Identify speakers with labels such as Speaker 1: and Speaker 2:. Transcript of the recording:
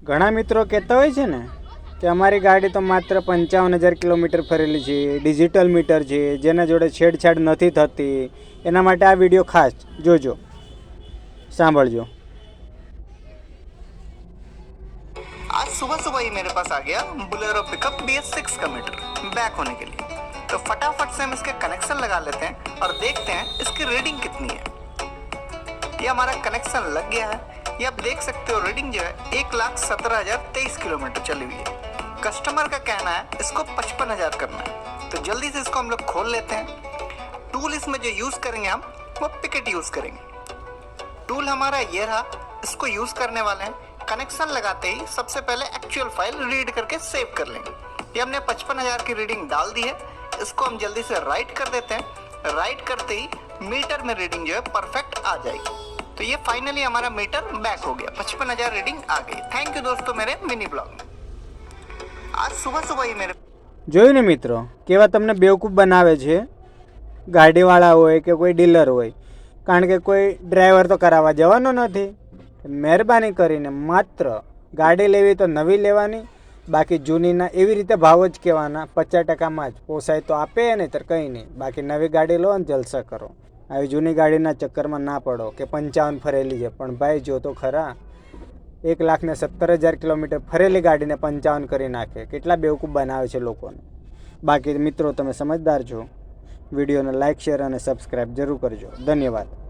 Speaker 1: ઘણા મિત્રો કહેતા હોય છે ને કે અમારી ગાડી તો માત્ર પંચાવન હજાર કિલોમીટર ફરેલી છે ડિજિટલ મીટર છે જેના જોડે છેડછાડ નથી થતી એના માટે આ વિડીયો ખાસ જોજો સાંભળજો
Speaker 2: आज सुबह सुबह ही मेरे पास आ गया Bolero pickup B S six का मीटर बैक होने के लिए तो फटाफट से हम इसके कनेक्शन लगा लेते हैं और देखते हैं इसकी रीडिंग कितनी है ये हमारा कनेक्शन लग गया है ये आप देख सकते हो, रीडिंग जो है, एक लाख सत्रह हज़ार तेईस किलोमीटर चली हुई है। कस्टमर का कहना है, इसको पचपन हज़ार करना है। तो जल्दी से इसको हम लोग खोल लेते हैं। टूल इसमें जो यूज़ करेंगे हम, वो पिकेट यूज़ करेंगे। टूल हमारा ये रहा, इसको यूज़ करने वाले हैं। कनेक्शन लगाते ही सबसे पहले एक्चुअल फ़ाइल रीड करके सेव कर लेंगे। ये हमने पचपन हज़ार की रीडिंग डाल दी है। इसको हम जल्दी से राइट कर देते हैं। राइट करते ही मीटर में रीडिंग जो है परफेक्ट आ जाएगी। तो ये फाइनली हमारा मीटर बैक हो गया पचपन हजार रीडिंग आ गई थैंक यू दोस्तों मेरे मिनी ब्लॉग में आज सुबह सुबह ही मेरे
Speaker 1: જોયું ને મિત્રો કેવા તમને બેવકૂફ બનાવે છે ગાડીવાળા હોય કે કોઈ ડીલર હોય કારણ કે કોઈ ડ્રાઈવર તો કરાવવા જવાનો નથી મહેરબાની કરીને માત્ર ગાડી લેવી તો નવી લેવાની બાકી જૂનીના એવી રીતે ભાવ જ કહેવાના પચાસ ટકામાં જ પોસાય તો આપે નહીંતર કંઈ નહીં બાકી નવી ગાડી લો ને જલસા કરો આવી જૂની ગાડીના ચક્કરમાં ના પડો કે પંચાવન ફરેલી છે. પણ ભાઈ, જો તો ખરા. એક લાખને સત્તર હજાર કિલોમીટર ફરેલી ગાડીને પંચાવન કરી નાખે. કેટલા બેવકૂફ બનાવે છે લોકોને. બાકી મિત્રો, તમે સમજદાર છો. વિડીયોને લાઇક શેર અને સબસ્ક્રાઈબ જરૂર કરજો. ધન્યવાદ.